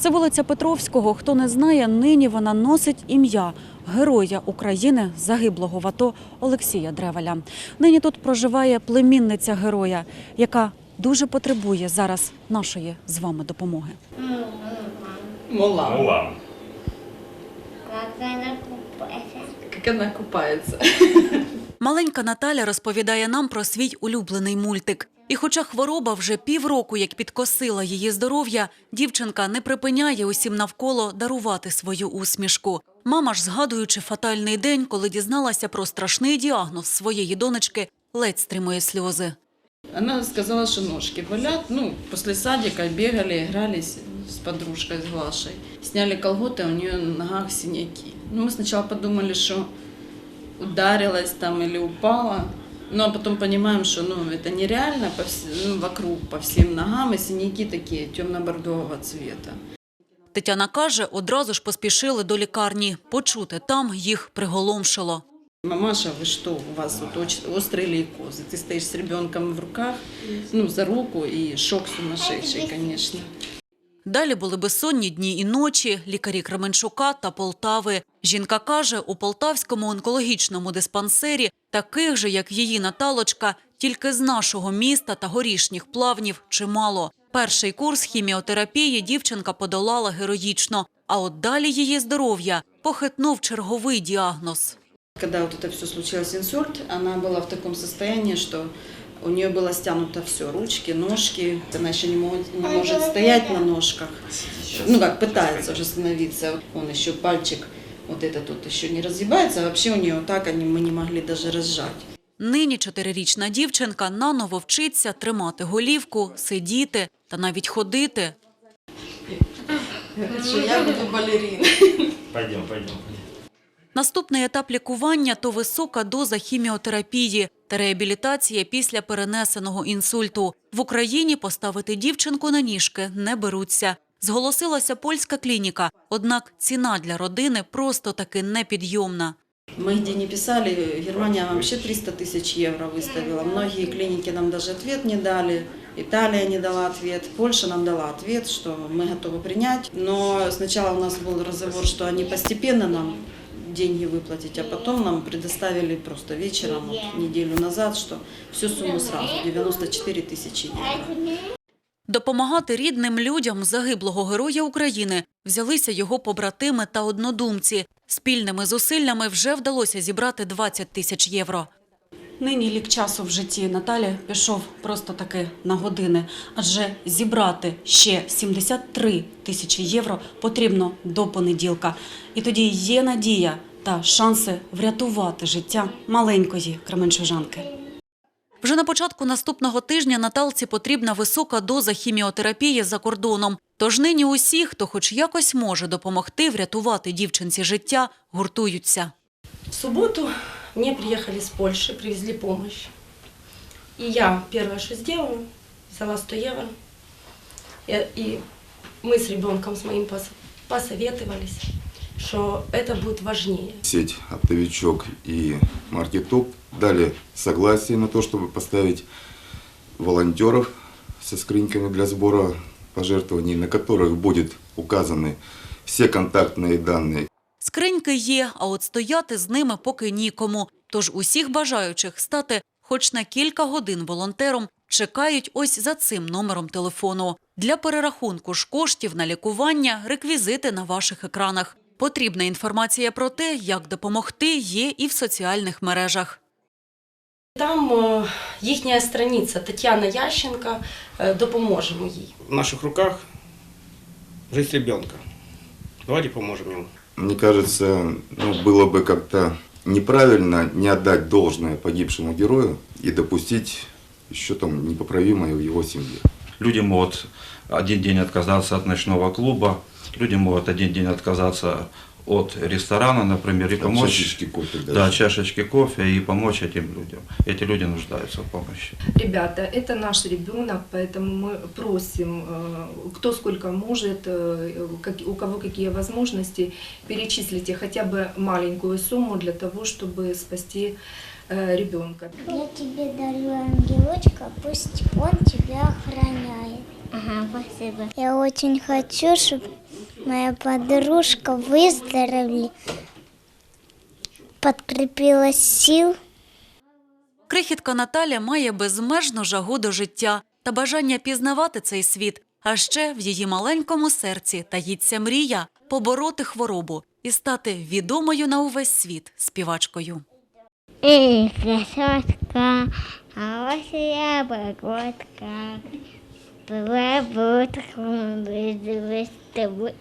Це вулиця Петровського. Хто не знає, нині вона носить ім'я героя України, загиблого в АТО Олексія Древеля. Нині тут проживає племінниця героя, яка дуже потребує зараз нашої з вами допомоги. Мула. Мулан. Как она купается. Как она купается. Маленька Наталя розповідає нам про свій улюблений мультик. І хоча хвороба вже півроку як підкосила її здоров'я, дівчинка не припиняє усім навколо дарувати свою усмішку. Мама ж, згадуючи фатальний день, коли дізналася про страшний діагноз своєї донечки, ледь стримує сльози. Она сказала, что ножки болят. Ну, после садика бегали, игрались с подружкой, с Глашей. Сняли колготы, а у нее на ногах синяки. Ну, мы сначала подумали, что ударилась там или упала. Ну, а потом понимаем, что ну, это нереально по вс- ну, вокруг, по всем ногам, и синяки такие темно-бордового цвета. Тетяна каже, одразу ж поспішили до лікарні. Почути там їх приголомшило. Мамаша, вы что, у вас вот оч- острый лейкоз, и ты стоишь с ребенком в руках, ну, за руку, и шок сумасшедший, конечно. Далі були безсонні дні і ночі, лікарі Кременчука та Полтави. Жінка каже, у Полтавському онкологічному диспансері таких же, як її Наталочка, тільки з нашого міста та горішніх плавнів чимало. Перший курс хіміотерапії дівчинка подолала героїчно, а от далі її здоров'я похитнув черговий діагноз. Когда вот это все случилось, инсульт, она была в таком состоянии, что у нее было стянуто все, ручки, ножки. Она еще не, мо- не может стоять на ножках. Ну как, пытается уже становиться. Он еще пальчик, вот этот вот еще не разъебается. А вообще у нее вот так они, мы не могли даже разжать. Нині чотирирічна дівчинка наново вчиться тримати голівку, сидіти та навіть ходити. я буду балериной. Пойдем, пойдем. Наступний етап лікування то висока доза хіміотерапії та реабілітація після перенесеного інсульту. В Україні поставити дівчинку на ніжки не беруться. Зголосилася польська клініка, однак ціна для родини просто таки непідйомна. Мы где не писали, Германия вообще 300 тысяч евро выставила. Многие клиники нам даже ответ не дали. Италия не дала ответ, Польша нам дала ответ, что мы готовы принять. Но сначала у нас был разговор, что они постепенно нам деньги выплатить, а потом нам предоставили просто вечером, вот, неделю назад, что всю сумму сразу, 94 тысячи евро. Допомагати рідним людям загиблого героя України взялися його побратими та однодумці. Спільними зусиллями вже вдалося зібрати 20 тисяч євро. Нині лік часу в житті Наталі пішов просто таки на години, адже зібрати ще 73 тисячі євро потрібно до понеділка. І тоді є надія та шанси врятувати життя маленької кременчужанки. Вже на початку наступного тижня Наталці потрібна висока доза хіміотерапії за кордоном. Тож нині усі, хто хоч якось може допомогти врятувати дівчинці життя, гуртуються. В субботу мне приехали с Польши, привезли помощь. И я первое, что сделала, взяла 100 евро. И, и мы с ребенком, с моим пос- посоветовались, что это будет важнее. Сеть «Оптовичок» и «Маркетоп» дали согласие на то, чтобы поставить волонтеров со скриньками для сбора пожертвований, на которых будут указаны все контактные данные Скриньки є, а от стояти з ними поки нікому. Тож усіх бажаючих стати хоч на кілька годин волонтером чекають ось за цим номером телефону. Для перерахунку ж коштів на лікування реквізити на ваших екранах. Потрібна інформація про те, як допомогти, є і в соціальних мережах. Там е, їхня страниця Тетяна Ященко, е, допоможемо їй. в наших руках жизнь ребенка. Давайте поможем ему. Мне кажется, ну, было бы как-то неправильно не отдать должное погибшему герою и допустить еще там непоправимое в его семье. Люди могут один день отказаться от ночного клуба, люди могут один день отказаться от ресторана, например, и От помочь... чашечки кофе даже. Да, чашечки кофе и помочь этим людям. Эти люди нуждаются в помощи. Ребята, это наш ребенок, поэтому мы просим, э, кто сколько может, э, у кого какие возможности, перечислите хотя бы маленькую сумму для того, чтобы спасти э, ребенка. Я тебе дарю ангелочка, пусть он тебя охраняет. Ага, спасибо. Я очень хочу, чтобы моя подружка выздоровели, подкрепилась сил. Крихітка Наталя має безмежну жагу до життя та бажання пізнавати цей світ. А ще в її маленькому серці таїться мрія побороти хворобу і стати відомою на увесь світ співачкою. Эй, красотка, а вот я погодка. Была будка, мы с тобой